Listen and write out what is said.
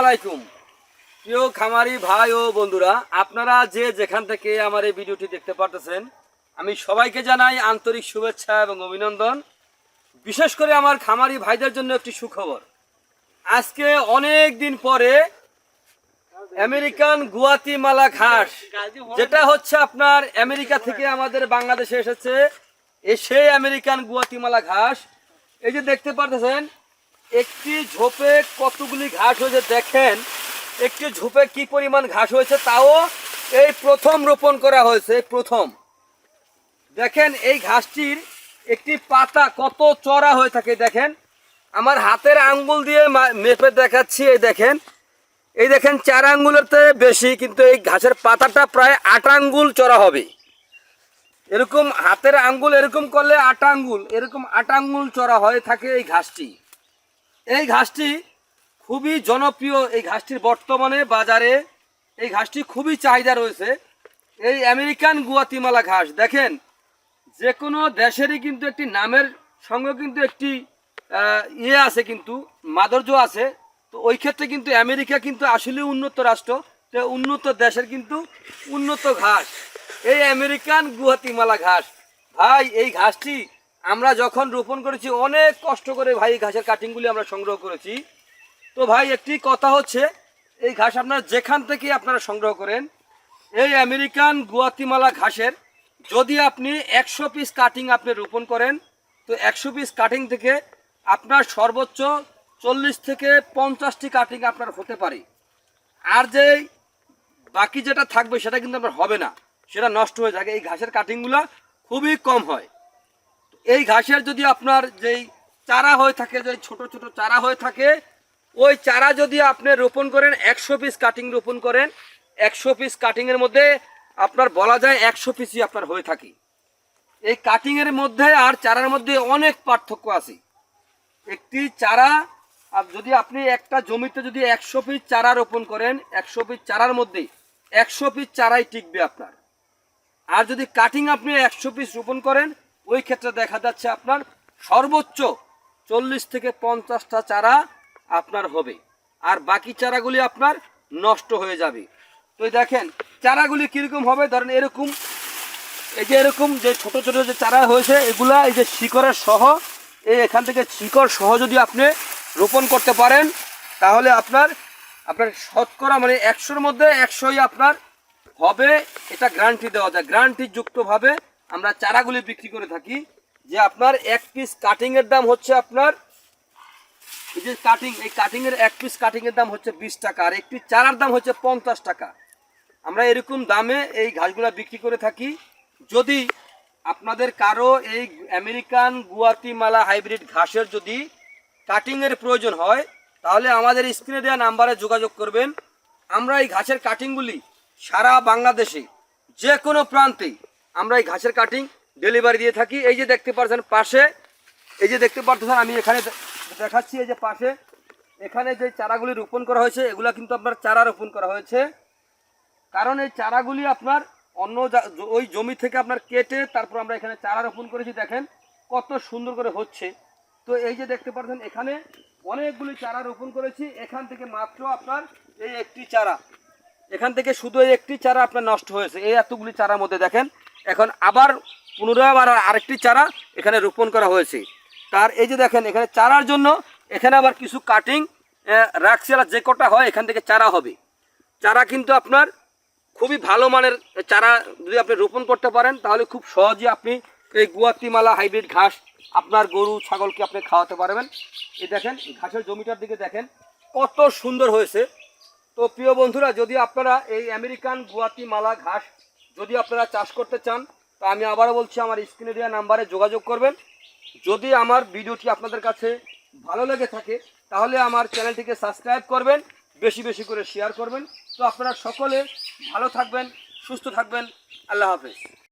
আলাইকুম। প্রিয় খামারি ভাই ও বন্ধুরা, আপনারা যে যেখান থেকে আমার এই ভিডিওটি দেখতে পারতেছেন, আমি সবাইকে জানাই আন্তরিক শুভেচ্ছা এবং অভিনন্দন। বিশেষ করে আমার খামারি ভাইদের জন্য একটি সুখবর। আজকে অনেক দিন পরে আমেরিকান গুয়াতিমালা ঘাস, যেটা হচ্ছে আপনার আমেরিকা থেকে আমাদের বাংলাদেশে এসেছে এসে আমেরিকান গুয়াতিমালা ঘাস। এই যে দেখতে পারতেছেন একটি ঝোপে কতগুলি ঘাস হয়েছে দেখেন। একটি ঝোপে কি পরিমাণ ঘাস হয়েছে তাও এই প্রথম রোপণ করা হয়েছে প্রথম। দেখেন, এই ঘাসটির একটি পাতা কত চড়া হয়ে থাকে, দেখেন। আমার হাতের আঙ্গুল দিয়ে মেপে দেখাচ্ছি, এই দেখেন। এই দেখেন, চার আঙ্গুলেরতে বেশি, কিন্তু এই ঘাসের পাতাটা প্রায় আট আঙ্গুল চড়া হবে। এরকম হাতের আঙ্গুল এরকম করলে আট আঙ্গুল, এরকম আট আঙ্গুল চড়া হয়ে থাকে এই ঘাসটি। এই ঘাসটি খুবই জনপ্রিয় এই ঘাসটির বর্তমানে বাজারে। এই ঘাসটি খুবই চাহিদা রয়েছে। এই আমেরিকান গুয়াতিমালা ঘাস, দেখেন যে কোনো দেশেরই কিন্তু একটি নামের সঙ্গে কিন্তু একটি ইয়ে আছে কিন্তু, মাধুর্য আছে। তো ওই ক্ষেত্রে কিন্তু আমেরিকা কিন্তু আসলে উন্নত রাষ্ট্র। তো উন্নত দেশের কিন্তু উন্নত ঘাস। এই আমেরিকান গুয়াতিমালা ঘাস। ভাই, এই ঘাসটি আমরা যখন রোপণ করেছি, অনেক কষ্ট করে ভাই ঘাসের কাটিংগুলি আমরা সংগ্রহ করেছি। তো ভাই, একটি কথা হচ্ছে, এই ঘাস আপনারা যেখান থেকে আপনারা সংগ্রহ করেন, এই আমেরিকান গুয়াতিমালা ঘাসের, যদি আপনি একশো পিস কাটিং আপনি রোপণ করেন, তো একশো পিস কাটিং থেকে আপনার সর্বোচ্চ চল্লিশ থেকে পঞ্চাশটি কাটিং আপনার হতে পারে। আর যে বাকি যেটা থাকবে, সেটা কিন্তু আপনার হবে না। সেটা নষ্ট হয়ে থাকে এই ঘাসের কাটিংগুলো খুবই কম হয়। এই ঘাসের যদি আপনার যেই চারা হয়ে থাকে যে ছোট ছোট চারা হয়ে থাকে, ওই চারা যদি আপনি রোপণ করেন, একশো পিস কাটিং রোপণ করেন, একশো পিস কাটিংয়ের মধ্যে আপনার বলা যায় একশো পিসই আপনার হয়ে থাকে। এই কাটিংয়ের মধ্যে আর চারার মধ্যে অনেক পার্থক্য আছে। একটি চারা আপ- যদি আপনি একটা জমিতে যদি একশো পিস চারা রোপণ করেন, একশো পিস চারার মধ্যে একশো পিস চারাই টিকবে আপনার। আর যদি কাটিং আপনি একশো পিস রোপণ করেন ওই ক্ষেত্রে দেখা যাচ্ছে আপনার সর্বোচ্চ চল্লিশ থেকে পঞ্চাশটা চারা আপনার হবে। আর বাকি চারাগুলি আপনার নষ্ট হয়ে যাবে। তো দেখেন, চারাগুলি কীরকম হবে? ধরেন এরকম, এই যে এরকম যে ছোট ছোট যে চারা হয়েছে, এগুলা এই যে শিকড়ের সহ, এই এখান থেকে শিকড় সহ যদি আপনি রোপণ করতে পারেন, তাহলে আপনার আপনার শতকরা মানে একশোর মধ্যে একশোই আপনার হবে। এটা গ্যারান্টি দেওয়া যায়। গ্যারান্টি যুক্তভাবে আমরা চারাগুলি বিক্রি করে থাকি, যে আপনার এক পিস কাটিংয়ের দাম হচ্ছে আপনার, এই যে কাটিং এই কাটিংয়ের এক পিস কাটিংয়ের দাম হচ্ছে বিশ টাকা, আর একটি চারার দাম হচ্ছে পঞ্চাশ টাকা। আমরা এরকম দামে এই ঘাসগুলা বিক্রি করে থাকি। যদি আপনাদের কারও এই আমেরিকান, গুয়াতিমালা হাইব্রিড ঘাসের যদি কাটিংয়ের প্রয়োজন হয়, তাহলে আমাদের স্ক্রিনে দেওয়া নাম্বারে যোগাযোগ করবেন। আমরা এই ঘাসের কাটিংগুলি সারা বাংলাদেশে যে কোনো প্রান্তে আমরা এই ঘাসের কাটিং ডেলিভারি দিয়ে থাকি। এই যে দেখতে পাচ্ছেন পাশে, এই যে দেখতে পাচ্ছেন আমি এখানে দেখাচ্ছি এই যে পাশে। এখানে যে চারাগুলি রোপণ করা হয়েছে, এগুলা কিন্তু আপনার চারা রোপণ করা হয়েছে। কারণ এই চারাগুলি আপনার অন্য ওই জমি থেকে আপনার কেটে তারপর আমরা এখানে চারা রোপণ করেছি, দেখেন কত সুন্দর করে হচ্ছে। তো এই যে দেখতে পাচ্ছেন এখানে অনেকগুলি চারা রোপণ করেছি, এখান থেকে মাত্র আপনার এই একটি চারা। এখান থেকে শুধু এই একটি চারা আপনার নষ্ট হয়েছে, এই এতগুলি চারার মধ্যে দেখেন। এখন আবার পুনরায় আবার আরেকটি চারা এখানে রোপণ করা হয়েছে। তার এই যে দেখেন, এখানে চারার জন্য এখানে আবার কিছু কাটিং রাখছি যে কটা হয়, এখান থেকে চারা হবে। চারা কিন্তু আপনার খুবই ভালো মানের চারা যদি আপনি রোপণ করতে পারেন, তাহলে খুব সহজে আপনি এই গুয়াতিমালা হাইব্রিড ঘাস আপনার গরু, ছাগলকে আপনি খাওয়াতে পারবেন। এই দেখেন ঘাসের জমিটার দিকে দেখেন, কত সুন্দর হয়েছে। তো প্রিয় বন্ধুরা, যদি আপনারা এই আমেরিকান গুয়াতিমালা ঘাস যদি আপনারা চাষ করতে চান, তা আমি আবারও বলছি, আমার স্ক্রিনে দেওয়া নাম্বারে যোগাযোগ করবেন। যদি আমার ভিডিওটি আপনাদের কাছে ভালো লেগে থাকে, তাহলে আমার চ্যানেলটিকে সাবস্ক্রাইব করবেন, বেশি বেশি করে শেয়ার করবেন। তো আপনারা সকলে ভালো থাকবেন, সুস্থ থাকবেন। আল্লাহ হাফেজ।